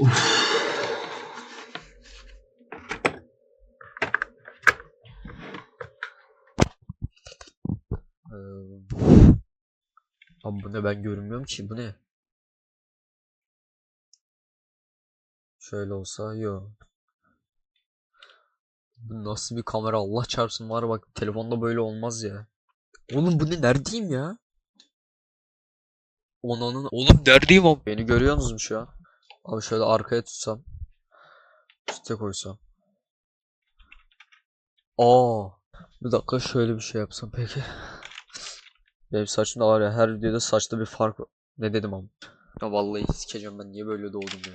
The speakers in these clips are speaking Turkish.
Abi bu ne ben görünmüyorum ki bu ne? Şöyle olsa yo. Bu nasıl bir kamera Allah çarpsın var bak telefonda böyle olmaz ya. Oğlum bu ne neredeyim ya? Onanın oğlum neredeyim abi? Beni görüyorsunuz mu şu an? Abi şöyle arkaya tutsam. Üste koysam. Aa, bir dakika şöyle bir şey yapsam peki. Benim saçım da var ya her videoda saçta bir fark var. Ne dedim ama. Ya vallahi sikeceğim ben niye böyle doğdum ya.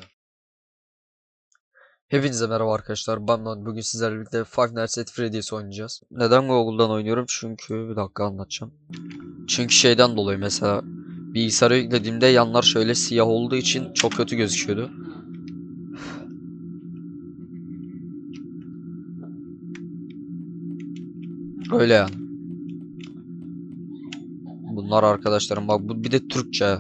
Hepinize merhaba arkadaşlar. Ben Nan. Bugün sizlerle birlikte Five Nights at Freddy's oynayacağız. Neden Google'dan oynuyorum? Çünkü bir dakika anlatacağım. Çünkü şeyden dolayı mesela bilgisayara yüklediğimde yanlar şöyle siyah olduğu için çok kötü gözüküyordu. Öyle yani. Bunlar arkadaşlarım bak bu bir de Türkçe.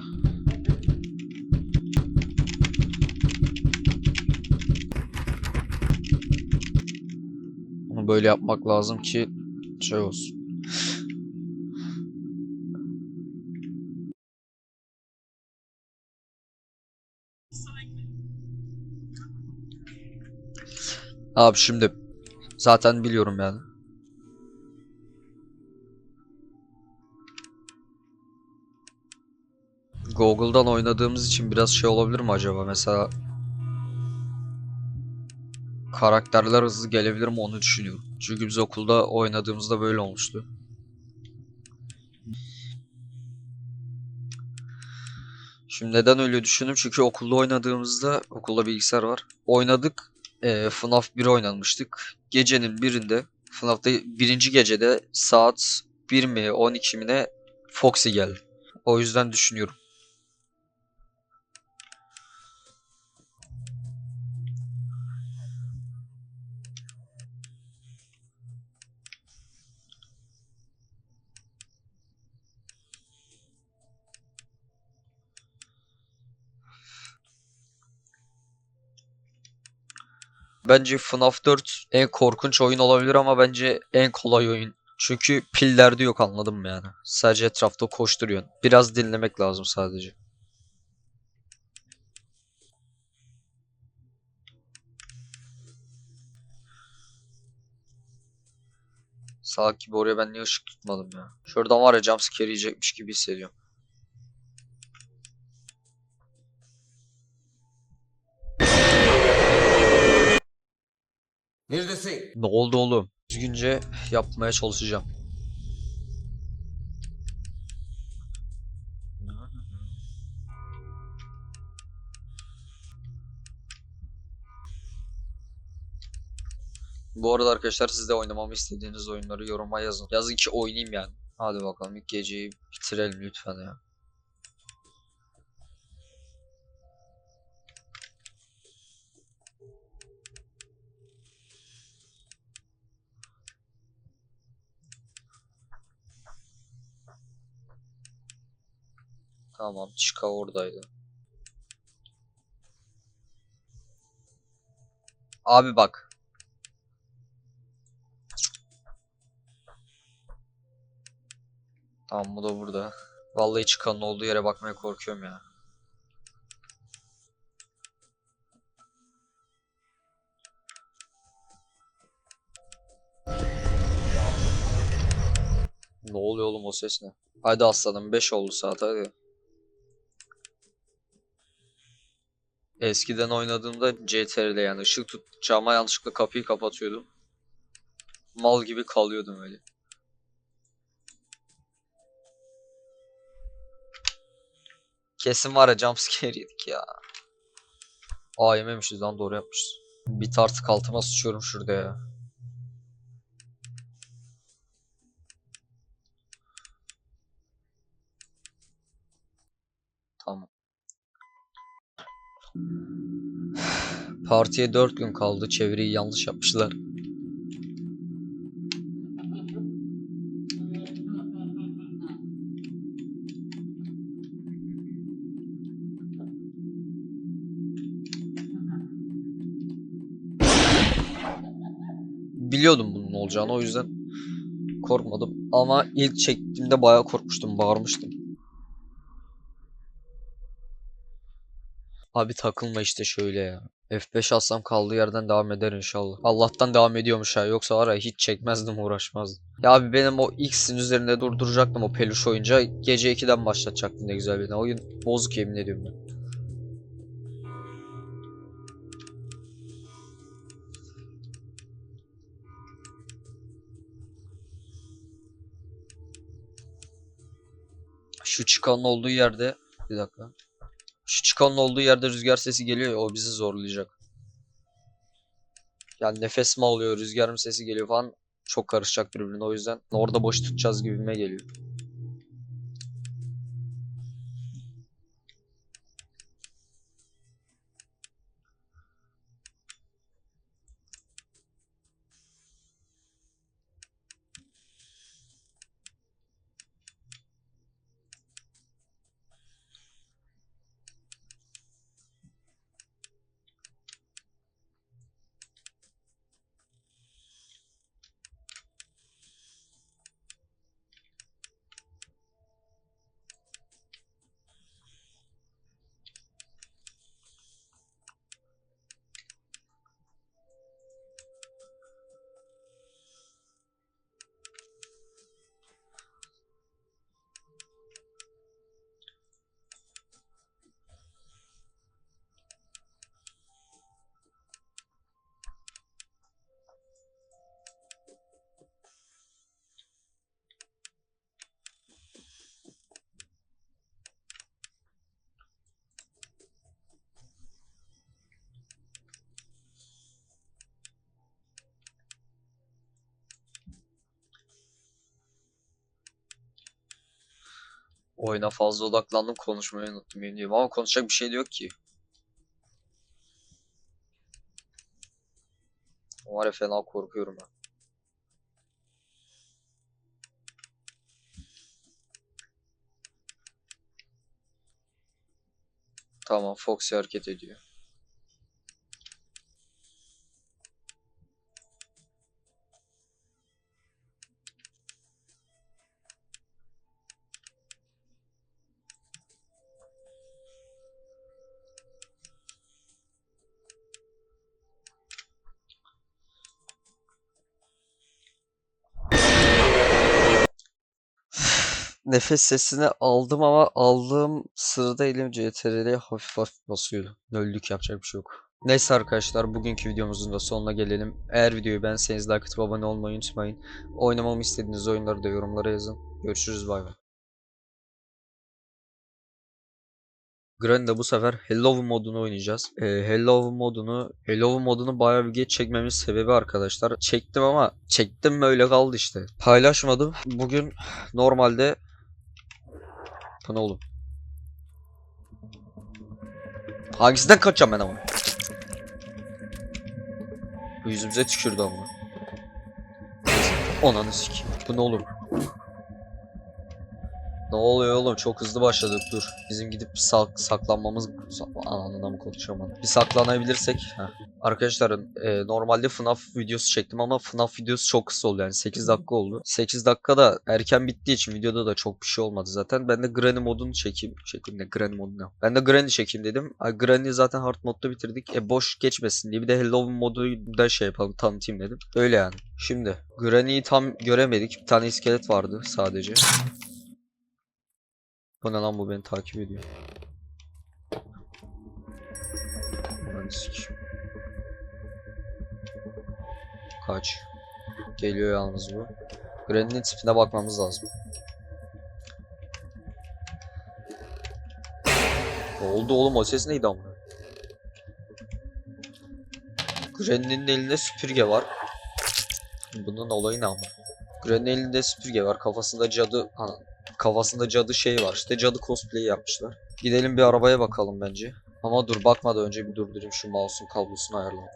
Bunu böyle yapmak lazım ki şey olsun. Abi şimdi zaten biliyorum yani. Google'dan oynadığımız için biraz şey olabilir mi acaba? Mesela karakterler hızlı gelebilir mi onu düşünüyorum. Çünkü biz okulda oynadığımızda böyle olmuştu. Şimdi neden öyle düşündüm? Çünkü okulda oynadığımızda okulda bilgisayar var. Oynadık. E, FNAF 1 oynamıştık. Gecenin birinde FNAF'ta birinci gecede saat 1 mi 12 mi ne Foxy geldi. O yüzden düşünüyorum. Bence FNAF 4 en korkunç oyun olabilir ama bence en kolay oyun. Çünkü pil derdi yok anladın mı yani? Sadece etrafta koşturuyorsun. Biraz dinlemek lazım sadece. Salak gibi oraya ben niye ışık tutmadım ya? Şuradan var ya jumpscare yiyecekmiş gibi hissediyorum. Neredesin? Ne oldu oğlum? Düzgünce yapmaya çalışacağım. Bu arada arkadaşlar siz de oynamamı istediğiniz oyunları yoruma yazın. Yazın ki oynayayım yani. Hadi bakalım ilk geceyi bitirelim lütfen ya. Tamam Chica oradaydı. Abi bak. Tamam bu da burada. Vallahi Chica'nın olduğu yere bakmaya korkuyorum ya. Ne oluyor oğlum o ses ne? Hadi aslanım 5 oldu saat hadi. Eskiden oynadığımda CTRL'de yani ışık tutacağıma yanlışlıkla kapıyı kapatıyordum. Mal gibi kalıyordum öyle. Kesin var ya jumpscare yedik ya. Aa yememişiz lan doğru yapmışız. Bir tartık altıma sıçıyorum şurada ya. Partiye 4 gün kaldı. Çeviriyi yanlış yapmışlar. Biliyordum bunun olacağını o yüzden korkmadım. Ama ilk çektiğimde bayağı korkmuştum, bağırmıştım. Abi takılma işte şöyle ya. F5 atsam kaldığı yerden devam eder inşallah. Allah'tan devam ediyormuş ha. Yoksa var ya hiç çekmezdim uğraşmazdım. Ya abi benim o X'in üzerinde durduracaktım o peluş oyunca. Gece 2'den başlatacaktım ne güzel bir oyun. Bozuk yemin ediyorum ben. Şu çıkanın olduğu yerde bir dakika. Şu çıkanın olduğu yerde rüzgar sesi geliyor ya o bizi zorlayacak. Yani nefes mi alıyor, rüzgar mı sesi geliyor falan çok karışacak birbirine o yüzden orada boş tutacağız gibime geliyor. Oyuna fazla odaklandım konuşmayı unuttum yemin ediyorum ama konuşacak bir şey de yok ki. Var ya fena korkuyorum ben. Tamam Foxy hareket ediyor. Nefes sesini aldım ama aldığım sırada elim CTRL'ye hafif hafif basıyordu. Nöllük yapacak bir şey yok. Neyse arkadaşlar bugünkü videomuzun da sonuna gelelim. Eğer videoyu beğenseniz like atıp abone olmayı unutmayın. Oynamamı istediğiniz oyunları da yorumlara yazın. Görüşürüz bay bay. Granny'de bu sefer Hello modunu oynayacağız. Ee, Hello modunu Hello modunu bayağı bir geç çekmemin sebebi arkadaşlar. Çektim ama çektim mi öyle kaldı işte. Paylaşmadım. Bugün normalde ne oğlum? Hangisinden kaçacağım ben ama? Bu yüzümüze tükürdü ama. Onanı sikeyim. Bu ne oğlum? Ne oluyor oğlum? Çok hızlı başladık. Dur. Bizim gidip sak saklanmamız... Sa- Ananına mı konuşamadım. Bir saklanabilirsek. Heh. Arkadaşlar e, normalde FNAF videosu çektim ama FNAF videosu çok kısa oldu yani 8 dakika oldu. 8 dakikada erken bittiği için videoda da çok bir şey olmadı zaten. Ben de Granny modunu çekeyim. Çekeyim de Granny modu ne? Ben de Granny çekeyim dedim. Granny zaten hard modda bitirdik. E boş geçmesin diye bir de Hello modu da şey yapalım tanıtayım dedim. Öyle yani. Şimdi Granny'yi tam göremedik. Bir tane iskelet vardı sadece. Bu ne lan bu beni takip ediyor. Sikeyim. Kaç. Geliyor yalnız bu. Granny'nin tipine bakmamız lazım. Oldu oğlum o ses neydi ama? Granny'nin elinde süpürge var. Bunun olayı ne ama? Granny'nin elinde süpürge var. Kafasında cadı... Ana, kafasında cadı şey var. İşte cadı cosplay yapmışlar. Gidelim bir arabaya bakalım bence. Ama dur bakmadan önce bir durdurayım şu mouse'un kablosunu ayarlayayım.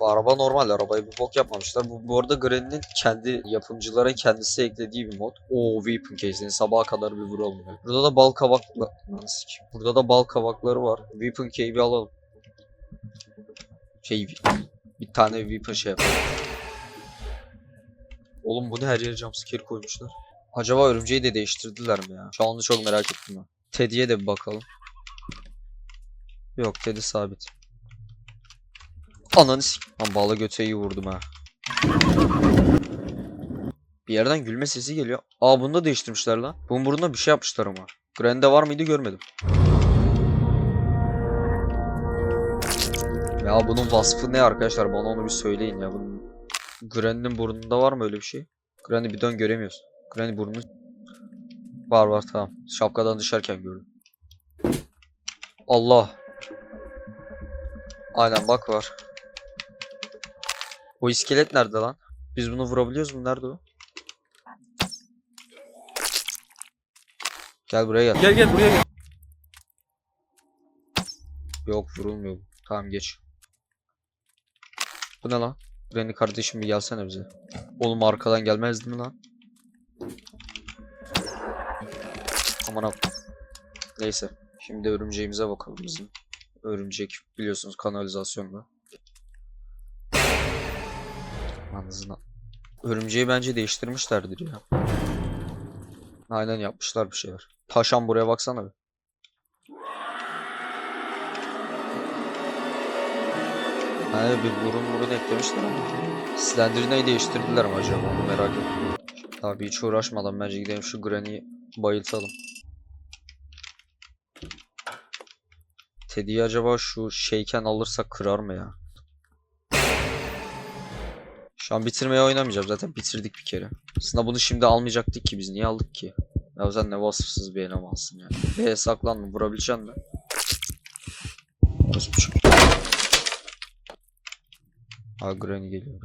Araba normal arabaya bir bok yapmamışlar. Bu, bu arada Granny'nin kendi yapımcılara kendisi eklediği bir mod. O Weapon Case'ini sabaha kadar bir vuralım. ya. Burada da bal sikeyim. Burada da bal kabakları var. Weapon Case'i alalım. Şey... Bir tane Viper şey yapalım. Oğlum bu ne her yere jumpscare koymuşlar. Acaba örümceği de değiştirdiler mi ya? Şu an onu çok merak ettim ben. Teddy'ye de bir bakalım. Yok Teddy sabit. Ananı sik. Lan bağla göte vurdum ha. Bir yerden gülme sesi geliyor. Aa bunu da değiştirmişler lan. Bunun burnuna bir şey yapmışlar ama. Gran'de var mıydı görmedim. Ya bunun vasfı ne arkadaşlar bana onu bir söyleyin ya. Bunun Granny'nin burnunda var mı öyle bir şey? Granny bir dön göremiyoruz. Granny burnu var var tamam. Şapkadan düşerken gördüm. Allah. Aynen bak var. O iskelet nerede lan? Biz bunu vurabiliyoruz mu? Nerede o? Gel buraya gel. Gel gel buraya gel. Yok vurulmuyor. Tamam geç. Bu ne lan? Granny kardeşim bir gelsene bize. Oğlum arkadan gelmezdi mi lan? Aman ab. Neyse. Şimdi örümceğimize bakalım bizim. Örümcek biliyorsunuz kanalizasyonda. Anızına. Örümceği bence değiştirmişlerdir ya. Aynen yapmışlar bir şeyler. Taşan buraya baksana bir. Hani bir burun burun eklemişler ama. Slender'ı değiştirdiler mi acaba onu merak ettim. Abi hiç uğraşmadan bence gidelim şu Granny'i bayıltalım. Teddy'yi acaba şu şeyken alırsak kırar mı ya? Şu an bitirmeye oynamayacağım zaten bitirdik bir kere. Aslında bunu şimdi almayacaktık ki biz niye aldık ki? Ya sen ne vasıfsız bir elemansın ya. B'ye saklandım vurabileceksin mi? Orası buçuk. Ha Granny geliyor.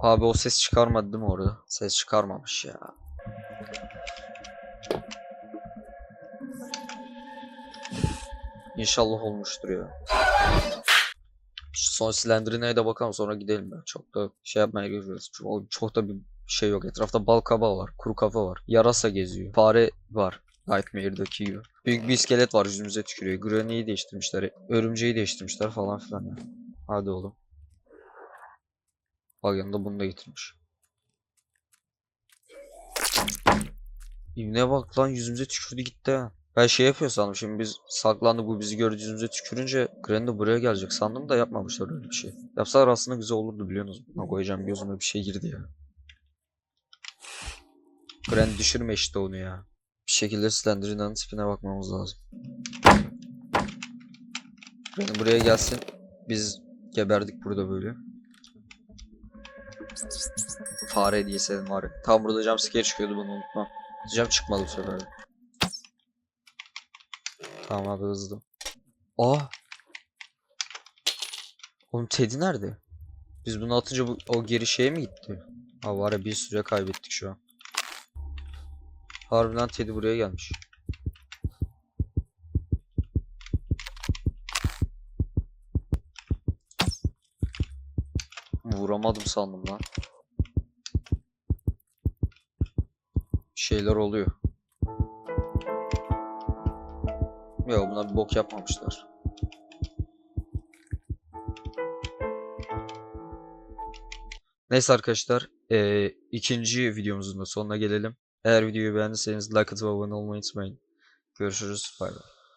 Abi o ses çıkarmadı değil mi orada? Ses çıkarmamış ya. İnşallah olmuştur ya. Son Slender'ine de bakalım sonra gidelim ben. Çok da şey yapmaya görüyoruz. Çok, çok da bir şey yok. Etrafta bal kabağı var. Kuru kafa var. Yarasa geziyor. Fare var. Nightmare'daki gibi. Büyük bir iskelet var yüzümüze tükürüyor. Granny'yi değiştirmişler. Örümceği değiştirmişler falan filan ya. Hadi oğlum. Bak yanında bunu da getirmiş. İbne bak lan yüzümüze tükürdü gitti ha. Ben şey yapıyor sandım şimdi biz saklandık bu bizi gördü yüzümüze tükürünce Granny buraya gelecek sandım da yapmamışlar öyle bir şey. Yapsalar aslında güzel olurdu biliyorsunuz. Buna koyacağım gözüme bir şey girdi ya. Granny düşürme işte onu ya. Bir şekilde Slender'ın tipine bakmamız lazım. Granny buraya gelsin. Biz geberdik burada böyle. Fare diye senin var. Tam burada jumpscare çıkıyordu bunu unutma. Jump çıkmadı bu sefer. Tamam abi hızlı. Aa! Oğlum Teddy nerede? Biz bunu atınca bu, o geri şeye mi gitti? Ha var ya bir süre kaybettik şu an. Harbiden Teddy buraya gelmiş. Vuramadım sandım lan. Şeyler oluyor. Yok buna bir bok yapmamışlar. Neyse arkadaşlar eee, ikinci videomuzun da sonuna gelelim. Eğer videoyu beğendiyseniz like atıp abone olmayı unutmayın. Görüşürüz. Bay bay.